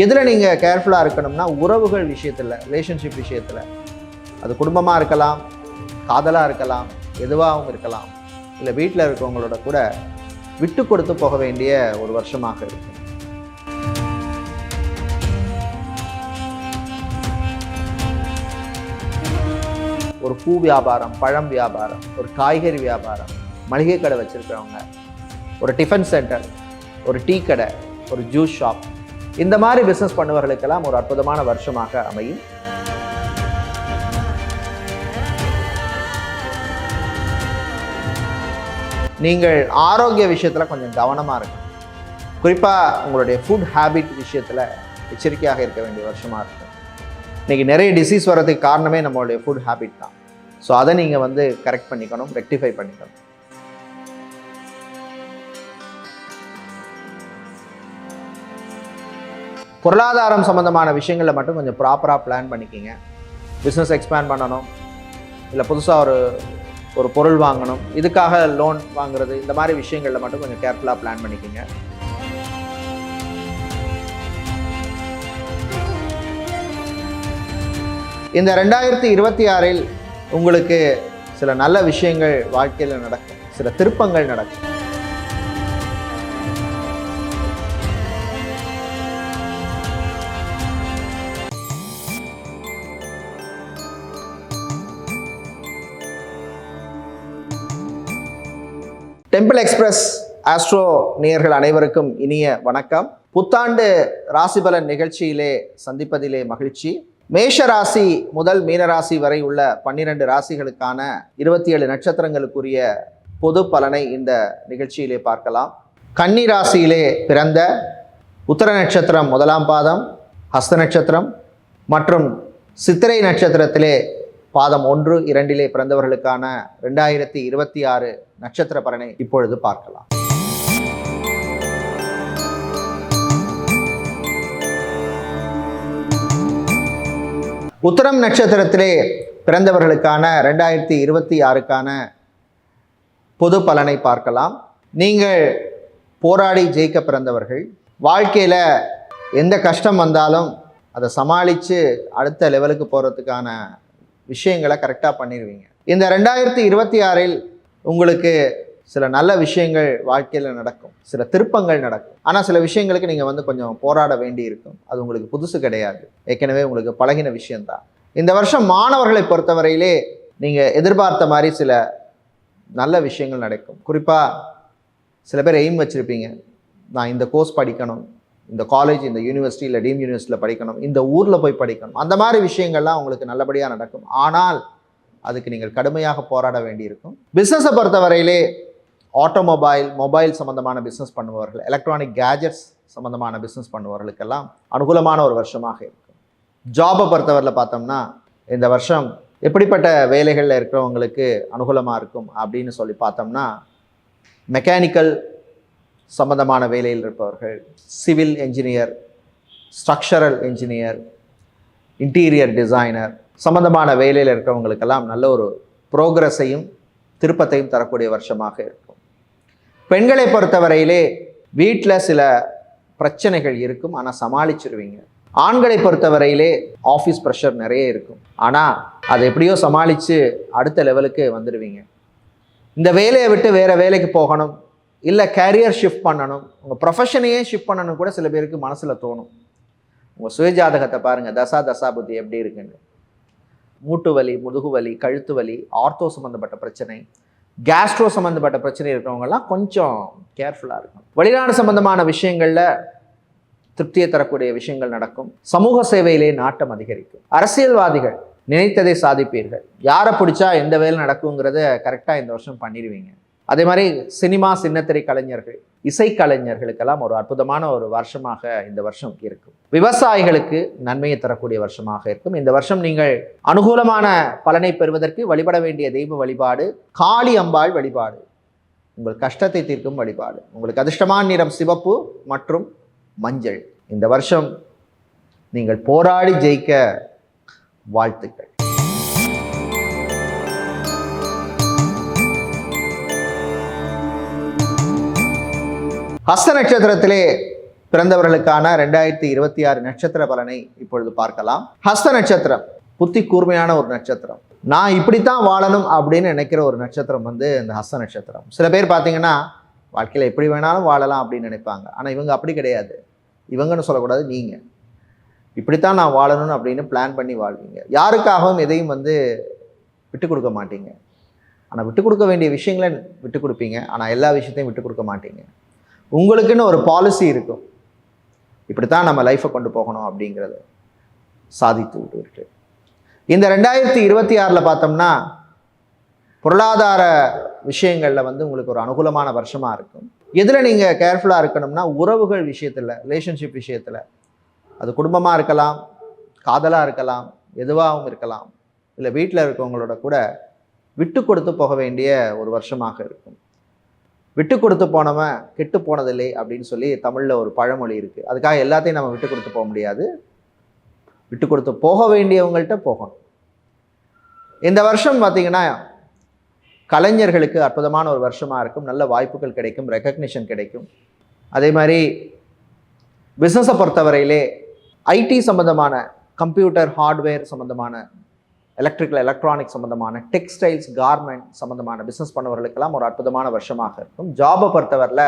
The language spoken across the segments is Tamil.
எதில் நீங்கள் கேர்ஃபுல்லாக இருக்கணும்னா உறவுகள் விஷயத்தில் ரிலேஷன்ஷிப் விஷயத்தில். அது குடும்பமாக இருக்கலாம் காதலாக இருக்கலாம் எதுவாகவும் இருக்கலாம். இல்லை வீட்டில் இருக்கவங்களோட கூட விட்டு கொடுத்து போக வேண்டிய ஒரு வருஷமாக இருக்கும். ஒரு பூ வியாபாரம் பழம் வியாபாரம் ஒரு காய்கறி வியாபாரம் மளிகை கடை வச்சுருக்கிறவங்க ஒரு டிஃபன் சென்டர் ஒரு டீ கடை ஒரு ஜூஸ் ஷாப் இந்த மாதிரி பிஸ்னஸ் பண்ணுவர்களுக்கெல்லாம் ஒரு அற்புதமான வருஷமாக அமையும். நீங்கள் ஆரோக்கிய விஷயத்தில் கொஞ்சம் கவனமாக இருக்கும் குறிப்பாக உங்களுடைய ஃபுட் ஹேபிட் விஷயத்தில் எச்சரிக்கையாக இருக்க வேண்டிய வருஷமாக இருக்கும். இன்றைக்கி நிறைய டிசீஸ் வர்றதுக்கு காரணமே நம்மளுடைய ஃபுட் ஹேபிட் தான். ஸோ அதை நீங்கள் வந்து கரெக்ட் பண்ணிக்கணும் ரெக்டிஃபை பண்ணிக்கணும். பொருளாதாரம் சம்மந்தமான விஷயங்களில் மட்டும் கொஞ்சம் ப்ராப்பராக பிளான் பண்ணிக்கிங்க. பிஸ்னஸ் எக்ஸ்பேண்ட் பண்ணணும். இல்லை புதுசாக ஒரு ஒரு பொருள் வாங்கணும். இதுக்காக லோன் வாங்குறது இந்த மாதிரி விஷயங்களில் மட்டும் கொஞ்சம் கேர்ஃபுல்லாக பிளான் பண்ணிக்கிங்க. இந்த ரெண்டாயிரத்தி இருபத்தி ஆறில் உங்களுக்கு சில நல்ல விஷயங்கள் வாழ்க்கையில் நடக்கும். சில திருப்பங்கள் நடக்கும். டெம்பிள் எக்ஸ்பிரஸ் ஆஸ்ட்ரோ நேயர்கள் அனைவருக்கும் இனிய வணக்கம். புத்தாண்டு ராசிபலன் நிகழ்ச்சியிலே சந்திப்பதிலே மகிழ்ச்சி. மேஷ ராசி முதல் மீனராசி வரை உள்ள பன்னிரண்டு ராசிகளுக்கான இருபத்தி ஏழு நட்சத்திரங்களுக்குரிய பொது பலனை இந்த நிகழ்ச்சியிலே பார்க்கலாம். கன்னி ராசியிலே பிறந்த உத்தர நட்சத்திரம் முதலாம் பாதம் ஹஸ்த நட்சத்திரம் மற்றும் சித்திரை நட்சத்திரத்திலே பாதம் ஒன்று இரண்டிலே பிறந்தவர்களுக்கான ரெண்டாயிரத்தி இருபத்தி ஆறு நட்சத்திர பலனை இப்பொழுது பார்க்கலாம். உத்தரம் நட்சத்திரத்திலே பிறந்தவர்களுக்கான ரெண்டாயிரத்தி இருபத்தி ஆறுக்கான பொது பலனை பார்க்கலாம். நீங்கள் போராடி ஜெயிக்க பிறந்தவர்கள். வாழ்க்கையில் எந்த கஷ்டம் வந்தாலும் அதை சமாளித்து அடுத்த லெவலுக்கு போகிறதுக்கான விஷயங்களை கரெக்டாக பண்ணிடுவீங்க இந்த ரெண்டாயிரத்தி இருபத்தி ஆறில் உங்களுக்கு சில நல்ல விஷயங்கள் வாழ்க்கையில் நடக்கும். சில திருப்பங்கள் நடக்கும். ஆனால் சில விஷயங்களுக்கு நீங்கள் வந்து கொஞ்சம் போராட வேண்டி இருக்கும் அது உங்களுக்கு புதுசு கிடையாது. ஏற்கனவே உங்களுக்கு பழகின விஷயந்தான் இந்த வருஷம் மாணவர்களை பொறுத்தவரையிலே நீங்கள் எதிர்பார்த்த மாதிரி சில நல்ல விஷயங்கள் நடக்கும். குறிப்பாக சில பேர் எய்ம் வச்சுருப்பீங்க. நான் இந்த கோர்ஸ் படிக்கணும். இந்த காலேஜ் இந்த யூனிவர்சிட்டி இல்லை டீம் யூனிவர்சிட்டியில் படிக்கணும். இந்த ஊரில் போய் படிக்கணும். அந்த மாதிரி விஷயங்கள்லாம் உங்களுக்கு நல்லபடியாக நடக்கும். ஆனால் அதுக்கு நீங்கள் கடுமையாக போராட வேண்டியிருக்கும். பிஸ்னஸை பொறுத்தவரையிலே ஆட்டோமொபைல் மொபைல் சம்மந்தமான பிஸ்னஸ் பண்ணுபவர்கள் எலக்ட்ரானிக் கேஜெட்ஸ் சம்மந்தமான பிஸ்னஸ் பண்ணுபவர்களுக்கெல்லாம் அனுகூலமான ஒரு வருஷமாக இருக்கும். ஜாபை பொறுத்தவரையில் பார்த்தோம்னா இந்த வருஷம் எப்படிப்பட்ட வேலைகளில் இருக்கிறவங்களுக்கு அனுகூலமாக இருக்கும் அப்படின்னு சொல்லி பார்த்தோம்னா மெக்கானிக்கல் சம்பந்தமான வேலையில் இருப்பவர்கள் civil engineer structural engineer interior designer சம்பந்தமான வேலையில் இருக்கிறவங்களுக்கெல்லாம் நல்ல ஒரு ப்ரோக்ரஸையும் திருப்பத்தையும் தரக்கூடிய வருஷமாக இருக்கும். பெண்களை பொறுத்தவரையிலே வீட்டில் சில பிரச்சனைகள் இருக்கும் ஆனால் சமாளிச்சிருவீங்க. ஆண்களை பொறுத்தவரையிலே ஆஃபீஸ் ப்ரெஷர் நிறைய இருக்கும். ஆனால் அதை எப்படியோ சமாளித்து அடுத்த லெவலுக்கு வந்துடுவீங்க இந்த வேலையை விட்டு வேறு வேலைக்கு போகணும் இல்லை கேரியர் ஷிஃப்ட் பண்ணணும். உங்கள் ப்ரொஃபஷனையே ஷிஃப்ட் பண்ணணும் கூட சில பேருக்கு மனசில் தோணும். உங்கள் சுயஜாதகத்தை பாருங்கள் தசா தசாபுத்தி எப்படி இருக்குன்னு. மூட்டு வலி முதுகு வலி கழுத்து வலி ஆர்த்தோ சம்மந்தப்பட்ட பிரச்சனை கேஸ்ட்ரோ சம்மந்தப்பட்ட பிரச்சனை இருக்கிறவங்கலாம் கொஞ்சம் கேர்ஃபுல்லாக இருக்கும் வெளிநாடு சம்மந்தமான விஷயங்களில் திருப்தியை தரக்கூடிய விஷயங்கள் நடக்கும். சமூக சேவையிலே நாட்டம் அதிகரிக்கும். அரசியல்வாதிகள் நினைத்ததை சாதிப்பீர்கள். யாரை பிடிச்சா எந்த வேலை நடக்குங்கிறத கரெக்டாக இந்த வருஷம் பண்ணிடுவீங்க. அதே மாதிரி சினிமா சின்னத்திரை கலைஞர்கள் இசைக்கலைஞர்களுக்கெல்லாம் ஒரு அற்புதமான ஒரு வருஷமாக இந்த வருஷம் இருக்கும். விவசாயிகளுக்கு நன்மையை தரக்கூடிய வருஷமாக இருக்கும். இந்த வருஷம் நீங்கள் அனுகூலமான பலனை பெறுவதற்கு வழிபட வேண்டிய தெய்வ வழிபாடு காளி அம்பாள் வழிபாடு. உங்கள் கஷ்டத்தை தீர்க்கும் வழிபாடு. உங்களுக்கு அதிர்ஷ்டமான நிறம் சிவப்பு மற்றும் மஞ்சள். இந்த வருஷம் நீங்கள் போராடி ஜெயிக்க வாழ்த்துக்கள். ஹஸ்த நட்சத்திரத்திலே பிறந்தவர்களுக்கான ரெண்டாயிரத்தி இருபத்தி ஆறு நட்சத்திர பலனை இப்பொழுது பார்க்கலாம். ஹஸ்த நட்சத்திரம் புத்தி கூர்மையான ஒரு நட்சத்திரம். நான் இப்படித்தான் வாழணும் அப்படின்னு நினைக்கிற ஒரு நட்சத்திரம் வந்து இந்த ஹஸ்த நட்சத்திரம். சில பேர் பார்த்தீங்கன்னா வாழ்க்கையில் எப்படி வேணாலும் வாழலாம் அப்படின்னு நினைப்பாங்க. ஆனால் இவங்க அப்படி கிடையாது. இவங்கன்னு சொல்லக்கூடாது நீங்கள் இப்படித்தான் நான் வாழணும்னு அப்படின்னு பிளான் பண்ணி வாழ்வீங்க. யாருக்காகவும் எதையும் வந்து விட்டு கொடுக்க மாட்டீங்க. ஆனால் விட்டு கொடுக்க வேண்டிய விஷயங்களை விட்டு கொடுப்பீங்க. ஆனால் எல்லா விஷயத்தையும் விட்டு கொடுக்க மாட்டீங்க. உங்களுக்குன்னு ஒரு பாலிசி இருக்கும். இப்படித்தான் நம்ம லைஃப்பை கொண்டு போகணும் அப்படிங்கிறத சாதித்து விட்டு இந்த ரெண்டாயிரத்தி இருபத்தி ஆறில் பார்த்தோம்னா பொருளாதார விஷயங்களில் வந்து உங்களுக்கு ஒரு அனுகூலமான வருஷமாக இருக்கும். எதில் நீங்கள் கேர்ஃபுல்லாக இருக்கணும்னா உறவுகள் விஷயத்தில் ரிலேஷன்ஷிப் விஷயத்தில். அது குடும்பமாக இருக்கலாம் காதலாக இருக்கலாம் எதுவாகவும் இருக்கலாம். இல்லை வீட்டில் இருக்கவங்களோட கூட விட்டு கொடுத்து போக வேண்டிய ஒரு வருஷமாக இருக்கும். விட்டு கொடுத்து போனவன் கெட்டு போனதில்லை அப்படின்னு சொல்லி தமிழில் ஒரு பழமொழி இருக்குது அதுக்காக எல்லாத்தையும் நம்ம விட்டு கொடுத்து போக முடியாது. விட்டு கொடுத்து போக வேண்டியவங்கள்ட்ட போகணும். இந்த வருஷம் பார்த்திங்கன்னா கலைஞர்களுக்கு அற்புதமான ஒரு வருஷமாக இருக்கும். நல்ல வாய்ப்புகள் கிடைக்கும் ரெக்கக்னிஷன் கிடைக்கும். அதே மாதிரி பிஸ்னஸை பொறுத்தவரையிலே ஐடி சம்மந்தமான கம்ப்யூட்டர் ஹார்ட்வேர் சம்மந்தமான எலக்ட்ரிக்கல் எலக்ட்ரானிக் சம்மந்தமான டெக்ஸ்டைல்ஸ் கார்மெண்ட் சம்மந்தமான பிஸ்னஸ் பண்ணவர்களுக்கெல்லாம் ஒரு அற்புதமான வருஷமாக இருக்கும். ஜாபை பொறுத்தவரில்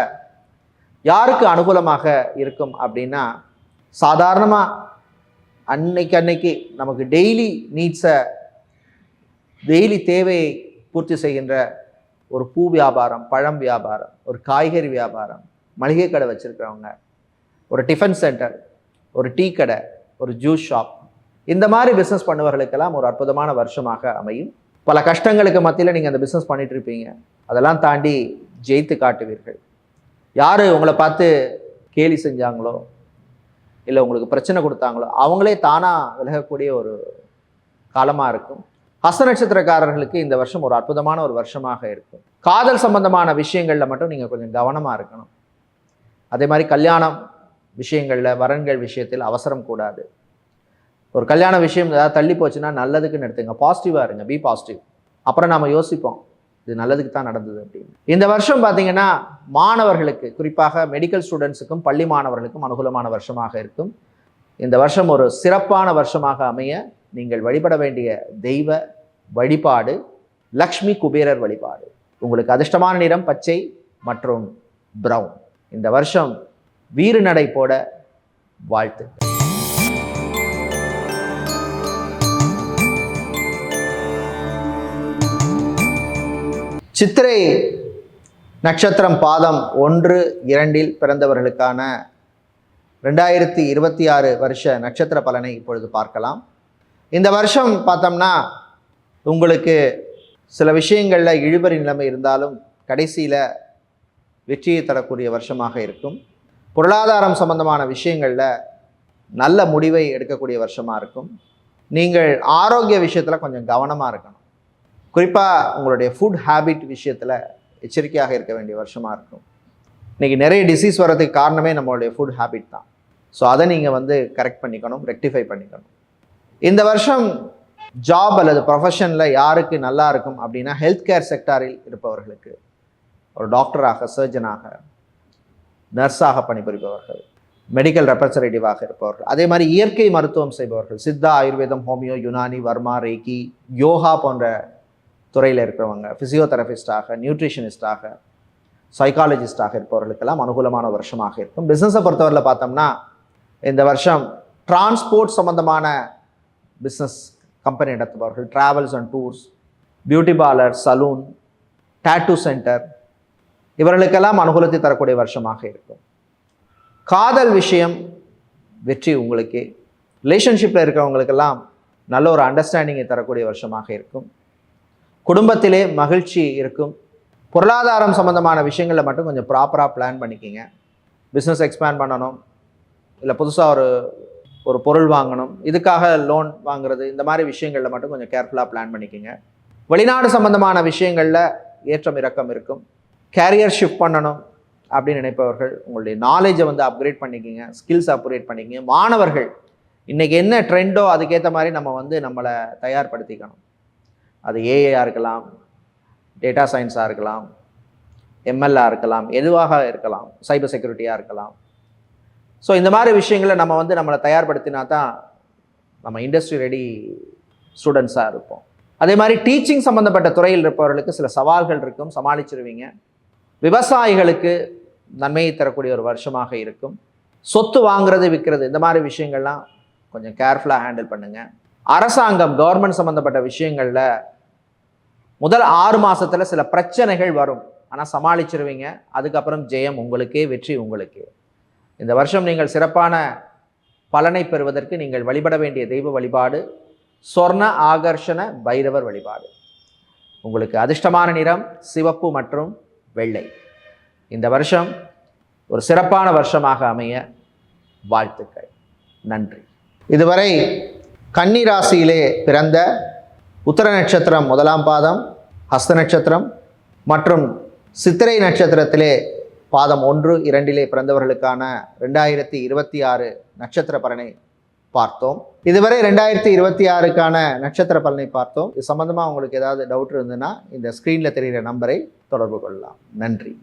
யாருக்கு அனுகூலமாக இருக்கும் அப்படின்னா சாதாரணமாக அன்னைக்கு அன்னைக்கு நமக்கு டெய்லி நீட்ஸை டெய்லி தேவையை பூர்த்தி செய்கின்ற ஒரு பூ வியாபாரம் பழம் வியாபாரம் ஒரு காய்கறி வியாபாரம் மளிகை கடை வச்சுருக்கிறவங்க ஒரு டிஃபன் சென்டர் ஒரு டீ கடை ஒரு ஜூஸ் ஷாப் இந்த மாதிரி பிஸ்னஸ் பண்ணுவர்களுக்கெல்லாம் ஒரு அற்புதமான வருஷமாக அமையும். பல கஷ்டங்களுக்கு மத்தியில் நீங்கள் அந்த பிஸ்னஸ் பண்ணிட்டு இருப்பீங்க. அதெல்லாம் தாண்டி ஜெயித்து காட்டுவீர்கள். யார் உங்களை பார்த்து கேலி செஞ்சாங்களோ இல்லை உங்களுக்கு பிரச்சனை கொடுத்தாங்களோ அவங்களே தானாக விலகக்கூடிய ஒரு காலமாக இருக்கும். ஹஸ்த நட்சத்திரக்காரர்களுக்கு இந்த வருஷம் ஒரு அற்புதமான ஒரு வருஷமாக இருக்கும். காதல் சம்பந்தமான விஷயங்களில் மட்டும் நீங்கள் கொஞ்சம் கவனமாக இருக்கணும். அதே மாதிரி கல்யாணம் விஷயங்களில் வரன்கள் விஷயத்தில் அவசரம் கூடாது. ஒரு கல்யாண விஷயம் ஏதாவது தள்ளி போச்சுன்னா நல்லதுக்குன்னு எடுத்துங்க. பாசிட்டிவாக இருங்க. பி பாசிட்டிவ் அப்புறம் நாம் யோசிப்போம். இது நல்லதுக்கு தான் நடந்தது அப்படின்னு. இந்த வருஷம் பார்த்தீங்கன்னா மாணவர்களுக்கு குறிப்பாக மெடிக்கல் ஸ்டூடெண்ட்ஸுக்கும் பள்ளி மாணவர்களுக்கும் அனுகூலமான வருஷமாக இருக்கும். இந்த வருஷம் ஒரு சிறப்பான வருஷமாக அமைய நீங்கள் வழிபட வேண்டிய தெய்வ வழிபாடு லக்ஷ்மி குபேரர் வழிபாடு. உங்களுக்கு அதிர்ஷ்டமான நிறம் பச்சை மற்றும் ப்ரௌன் இந்த வருஷம் வீறு நடை போட வாழ்த்து சித்திரை நட்சத்திரம் பாதம் ஒன்று இரண்டில் பிறந்தவர்களுக்கான ரெண்டாயிரத்தி இருபத்தி ஆறு வருஷ நட்சத்திர பலனை இப்பொழுது பார்க்கலாம். இந்த வருஷம் பார்த்தோம்னா உங்களுக்கு சில விஷயங்களில் இழுபறி நிலைமை இருந்தாலும் கடைசியில் வெற்றியை தரக்கூடிய வருஷமாக இருக்கும். பொருளாதாரம் சம்பந்தமான விஷயங்களில் நல்ல முடிவை எடுக்கக்கூடிய வருஷமாக இருக்கும். நீங்கள் ஆரோக்கிய விஷயத்தில் கொஞ்சம் கவனமாக இருக்கணும். குறிப்பாக உங்களுடைய ஃபுட் ஹேபிட் விஷயத்தில் எச்சரிக்கையாக இருக்க வேண்டிய வருஷமாக இருக்கும். இன்றைக்கி நிறைய டிசீஸ் வர்றதுக்கு காரணமே நம்மளுடைய ஃபுட் ஹேபிட் தான். ஸோ அதை நீங்கள் வந்து கரெக்ட் பண்ணிக்கணும் ரெக்டிஃபை பண்ணிக்கணும். இந்த வருஷம் ஜாப் அல்லது ப்ரொஃபஷனில் யாருக்கு நல்லா இருக்கும் அப்படின்னா ஹெல்த் கேர் செக்டாரில் இருப்பவர்களுக்கு ஒரு டாக்டராக சர்ஜனாக நர்ஸாக பணிபுரிபவர்கள் மெடிக்கல் ரெப்ரசன்டேட்டிவாக இருப்பவர்கள் அதே மாதிரி இயற்கை மருத்துவம் செய்பவர்கள் சித்தா ஆயுர்வேதம் ஹோமியோ யுனானி வர்மா ரேக்கி யோகா போன்ற துறையில் இருக்கிறவங்க ஃபிசியோதெரபிஸ்டாக நியூட்ரிஷனிஸ்டாக சைக்காலஜிஸ்டாக இருப்பவர்களுக்கெல்லாம் அனுகூலமான வருஷமாக இருக்கும். பிஸ்னஸை பொறுத்தவரையில் பார்த்தோம்னா இந்த வருஷம் டிரான்ஸ்போர்ட் சம்பந்தமான business company நடத்துபவர்கள் travels and tours beauty parlour salon tattoo centre இவர்களுக்கெல்லாம் அனுகூலத்தை தரக்கூடிய வருஷமாக இருக்கும். காதல் விஷயம் வெற்றி உங்களுக்கு. ரிலேஷன்ஷிப்பில் இருக்கிறவங்களுக்கெல்லாம் நல்ல ஒரு அண்டர்ஸ்டாண்டிங்கை தரக்கூடிய வருஷமாக இருக்கும். குடும்பத்திலே மகிழ்ச்சி இருக்கும். பொருளாதாரம் சம்மந்தமான விஷயங்களில் மட்டும் கொஞ்சம் ப்ராப்பராக பிளான் பண்ணிக்கிங்க. பிஸ்னஸ் எக்ஸ்பேண்ட் பண்ணணும். இல்லை புதுசாக ஒரு ஒரு பொருள் வாங்கணும். இதுக்காக லோன் வாங்குறது இந்த மாதிரி விஷயங்களில் மட்டும் கொஞ்சம் கேர்ஃபுல்லாக பிளான் பண்ணிக்கோங்க. வெளிநாடு சம்மந்தமான விஷயங்களில் ஏற்றம் இறக்கம் இருக்கும். கேரியர் ஷிஃப்ட் பண்ணணும் அப்படின்னு நினைப்பவர்கள் உங்களுடைய நாலேஜை வந்து அப்கிரேட் பண்ணிக்கிங்க. ஸ்கில்ஸ் அப்கிரேட் பண்ணிக்கிங்க. மாணவர்கள் இன்றைக்கி என்ன ட்ரெண்டோ அதுக்கேற்ற மாதிரி நம்ம வந்து நம்மளை தயார்படுத்திக்கணும். அது ஏஐயாக இருக்கலாம் டேட்டா சயின்ஸாக இருக்கலாம் எம்எல்ஆ இருக்கலாம் எதுவாக இருக்கலாம் சைபர் செக்யூரிட்டியாக இருக்கலாம். ஸோ இந்த மாதிரி விஷயங்களை நம்ம வந்து நம்மளை தயார்படுத்தினா தான் நம்ம இண்டஸ்ட்ரி ரெடி ஸ்டூடெண்ட்ஸாக இருப்போம். அதே மாதிரி டீச்சிங் சம்மந்தப்பட்ட துறையில் இருப்பவர்களுக்கு சில சவால்கள் இருக்கும் சமாளிச்சிருவீங்க. விவசாயிகளுக்கு நன்மையை தரக்கூடிய ஒரு வருஷமாக இருக்கும். சொத்து வாங்குறது விற்கிறது இந்த மாதிரி விஷயங்கள்லாம் கொஞ்சம் கேர்ஃபுல்லாக ஹேண்டில் பண்ணுங்கள் அரசாங்கம் கவர்மெண்ட் சம்மந்தப்பட்ட விஷயங்களில் முதல் ஆறு மாதத்தில் சில பிரச்சனைகள் வரும். ஆனால் சமாளிச்சிருவீங்க. அதுக்கப்புறம் ஜெயம் உங்களுக்கே வெற்றி உங்களுக்கே. இந்த வருஷம் நீங்கள் சிறப்பான பலனை பெறுவதற்கு நீங்கள் வழிபட வேண்டிய தெய்வ வழிபாடு சொர்ண ஆகர்ஷண பைரவர் வழிபாடு. உங்களுக்கு அதிர்ஷ்டமான நிறம் சிவப்பு மற்றும் வெள்ளை. இந்த வருஷம் ஒரு சிறப்பான வருஷமாக அமைய வாழ்த்துக்கள். நன்றி. இதுவரை கன்னி ராசியிலே பிறந்த உத்தர நட்சத்திரம் முதலாம் பாதம் ஹஸ்த நட்சத்திரம் மற்றும் சித்திரை நட்சத்திரத்திலே பாதம் ஒன்று இரண்டிலே பிறந்தவர்களுக்கான ரெண்டாயிரத்தி இருபத்தி ஆறு நட்சத்திர பலனை பார்த்தோம். இதுவரை ரெண்டாயிரத்தி இருபத்தி ஆறுக்கான நட்சத்திர பலனை பார்த்தோம். இது சம்பந்தமாக உங்களுக்கு ஏதாவது டவுட் இருந்ததுன்னா இந்த ஸ்க்ரீனில் தெரிகிற நம்பரை தொடர்பு கொள்ளலாம். நன்றி.